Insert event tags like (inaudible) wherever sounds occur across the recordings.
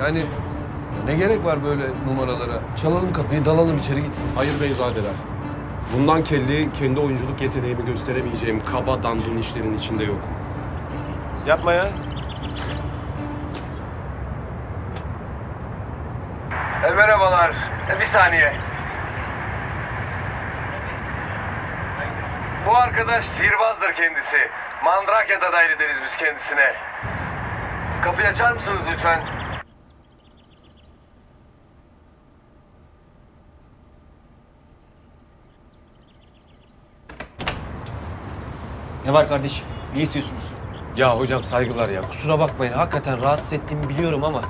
Yani ne gerek var böyle numaralara? Çalalım kapıyı, dalalım içeri gitsin. Hayır beyzadeler. Bundan kelli kendi oyunculuk yeteneğimi gösteremeyeceğim kaba dandun işlerin içinde yok. Yapma ya. E, merhabalar. E, bir saniye. Bu arkadaş sihirbazdır kendisi. Mandrake adaylı deriz biz kendisine. Kapıyı açar mısınız lütfen? Ne var kardeşim? Ne istiyorsunuz? Ya hocam saygılar ya. Kusura bakmayın. Hakikaten rahatsız ettiğimi biliyorum ama...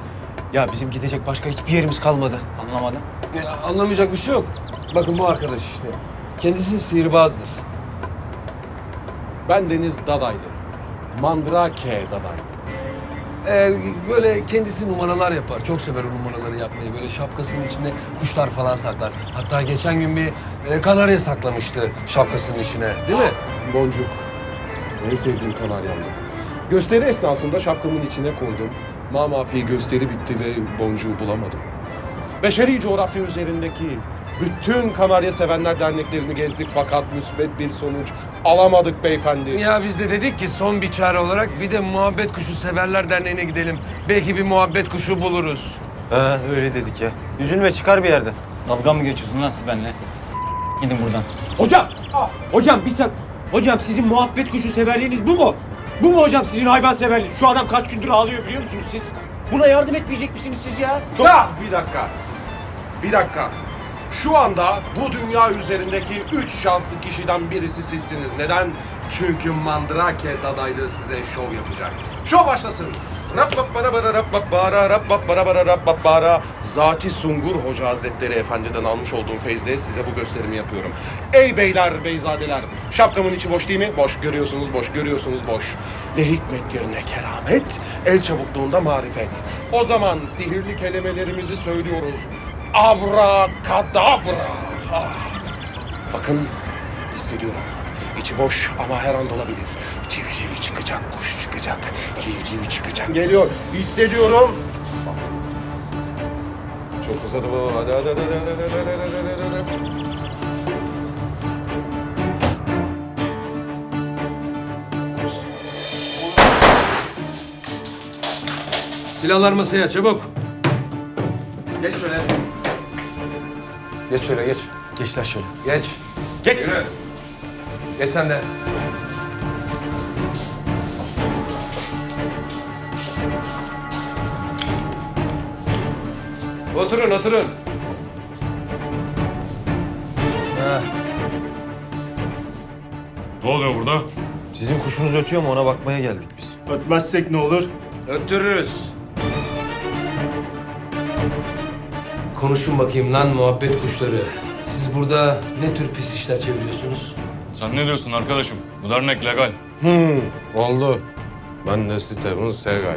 Ya bizim gidecek başka hiçbir yerimiz kalmadı. Anlamadım. Ya, anlamayacak bir şey yok. Bakın bu arkadaş işte. Kendisi sihirbazdır. Ben Deniz Dadaylı. Mandrake Dadaylı. Ee, böyle kendisi numaralar yapar. Çok sever o numaraları yapmayı. Böyle şapkasının içinde kuşlar falan saklar. Hatta geçen gün bir e, kanarya saklamıştı şapkasının içine. Değil mi? Boncuk. En sevdiğim kanaryamdı. Gösteri esnasında şapkamın içine koydum. Mamafi gösteri bitti ve boncuğu bulamadım. Beşeri coğrafya üzerindeki bütün Kanarya Sevenler Derneklerini gezdik fakat müsbet bir sonuç alamadık beyefendi. Ya biz de dedik ki son bir çare olarak bir de Muhabbet Kuşu Severler Derneği'ne gidelim. Belki bir muhabbet kuşu buluruz. Ha öyle dedik ya. Üzülme çıkar bir yerden. Dalga mı geçiyorsun lan siz benimle? Gidin buradan. Hocam! Hocam bir sen... Hocam sizin muhabbet kuşu severliğiniz bu mu? Bu mu hocam sizin hayvan severliğiniz? Şu adam kaç gündür ağlıyor biliyor musunuz siz? Buna yardım etmeyecek misiniz siz ya? Çok... Ya bir dakika. Bir dakika. Şu anda bu dünya üzerindeki üç şanslı kişiden birisi sizsiniz. Neden? Çünkü Mandrake Dadaylı size şov yapacak. Şov başlasın. Rappaparabara, rappappara, rappaparabara, rappappara. Zati Sungur Hoca Hazretleri Efendi'den almış olduğum feyzle size bu gösterimi yapıyorum. Ey beyler, beyzadeler. Şapkamın içi boş değil mi? Boş. Görüyorsunuz boş, görüyorsunuz boş. Ne hikmettir ne keramet, el çabukluğunda marifet. O zaman sihirli kelimelerimizi söylüyoruz. Abrakadabra. Bakın hissediyorum. İçi boş ama her an dolabilir. Civciv çıkacak, kuş çıkacak, civciv çıkacak. Geliyor, hissediyorum. Çok uzadı bu. Hadi hadi hadi hadi hadi hadi hadi hadi. hadi. Silahlar masaya çabuk. Geç şöyle. Geç şöyle geç. Geç lan şöyle. Geç. Geç. Yürü. Geç sen de. Oturun oturun. Ha, Ne oluyor burada? Sizin kuşunuz ötüyor mu ona bakmaya geldik biz. Ötmezsek ne olur? öttürürüz. Konuşun bakayım lan muhabbet kuşları. Siz burada ne tür pis işler çeviriyorsunuz? Sen ne diyorsun arkadaşım? Bu dernek legal. Oldu. Ben de Steven Segal.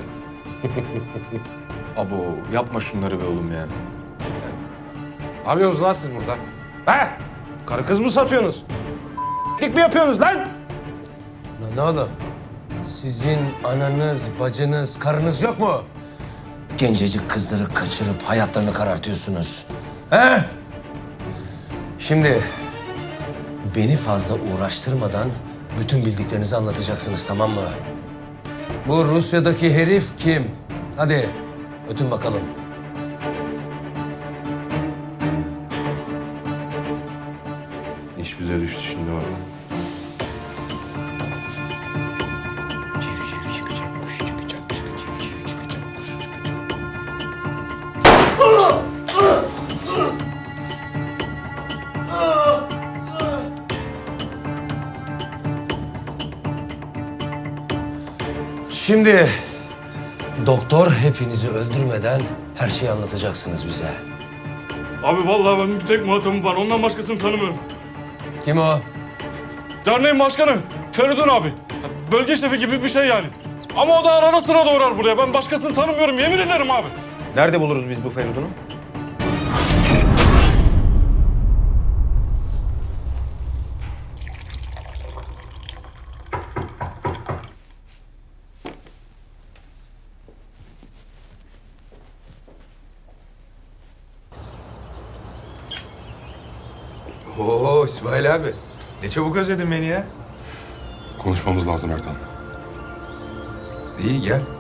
(laughs) Abo yapma şunları be oğlum ya. Ne yapıyorsunuz lan siz burada? He? Karı kız mı satıyorsunuz? Dik mi yapıyorsunuz lan? Lan ne oğlum? Sizin ananız, bacınız, karınız yok mu? Gencecik kızları kaçırıp hayatlarını karartıyorsunuz. He? Şimdi beni fazla uğraştırmadan bütün bildiklerinizi anlatacaksınız tamam mı? Bu Rusya'daki herif kim? Hadi Ötün bakalım. İş bize düştü şimdi bak. Şimdi doktor hepinizi öldürmeden her şeyi anlatacaksınız bize. Abi vallahi ben bir tek muhatabım var. Ondan başkasını tanımıyorum. Kim o? Derneğin başkanı Feridun abi. Bölge şefi gibi bir şey yani. Ama o da arada sırada uğrar buraya. Ben başkasını tanımıyorum. Yemin ederim abi. Nerede buluruz biz bu Feridun'u? Oo İsmail abi. Ne çabuk özledin beni ya. Konuşmamız lazım Ertan. İyi gel.